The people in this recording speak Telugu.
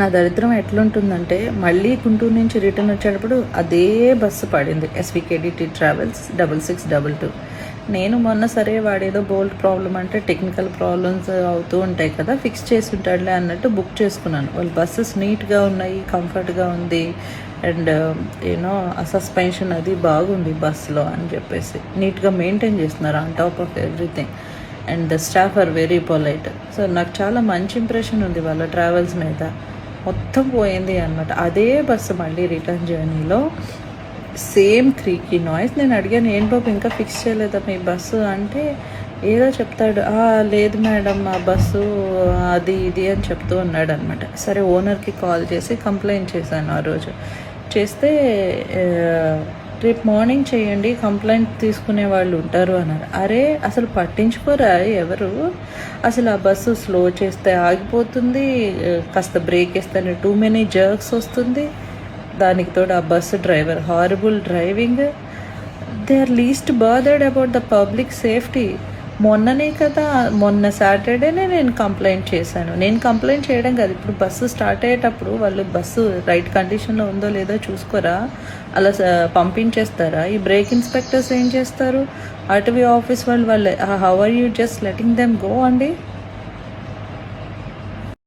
నా దరిద్రం ఎట్లుంటుందంటే మళ్ళీ గుంటూరు నుంచి రిటర్న్ వచ్చేటప్పుడు అదే బస్సు పడింది. S V K D T travels double six double two నేను మొన్న సరే వాడేదో బోల్ట్ ప్రాబ్లం అంటే టెక్నికల్ ప్రాబ్లమ్స్ అవుతూ ఉంటాయి కదా ఫిక్స్ చేసి ఉంటాడులే అన్నట్టు బుక్ చేసుకున్నాను. వాళ్ళు బస్సెస్ నీట్గా ఉన్నాయి కంఫర్ట్గా ఉంది అండ్ యూనో సస్పెన్షన్ అది బాగుంది బస్సులో అని చెప్పేసి. నీట్గా మెయింటైన్ చేస్తున్నారు on top of everything and the staff are very polite so నాకు చాలా మంచి ఇంప్రెషన్ ఉంది వాళ్ళ ట్రావెల్స్ మీద. మొత్తం పోయింది అనమాట అదే బస్సు మళ్ళీ రిటర్న్ జర్నీలో సేమ్ క్రీకీ నాయిస్ నేను అడిగాను ఏం బాబు ఇంకా ఫిక్స్ చేయలేదా మీ బస్సు? అంటే ఏదో చెప్తాడు లేదు మేడం ఆ బస్సు అది ఇది అని చెప్తూ ఉన్నాడు అనమాట సరే ఓనర్కి కాల్ చేసి కంప్లైంట్ చేశాను ఆ రోజు. చేస్తే రేపు మార్నింగ్ చేయండి కంప్లైంట్ తీసుకునే వాళ్ళు ఉంటారు అన్నారు. అరే అసలు పట్టించుకోరా ఎవరు? అసలు ఆ బస్సు స్లో చేస్తే ఆగిపోతుంది కాస్త బ్రేక్ వేస్తేనే టూ మెనీ జర్క్స్ వస్తుంది. దానికి తోడు ఆ bus driver horrible driving they are least bothered about the public safety మొన్ననే కదా మొన్న సాటర్డేనే నేను కంప్లైంట్ చేశాను. నేను కంప్లైంట్ చేయడం కాదు. ఇప్పుడు బస్సు స్టార్ట్ అయ్యేటప్పుడు వాళ్ళు బస్సు రైట్ కండిషన్లో ఉందో లేదో చూసుకోరా? అలా పంపించేస్తారా? ఈ బ్రేక్ ఇన్స్పెక్టర్స్ ఏం చేస్తారు? అటవీ ఆఫీస్ వాళ్ళు వాళ్ళు. How are you just letting them go అండి?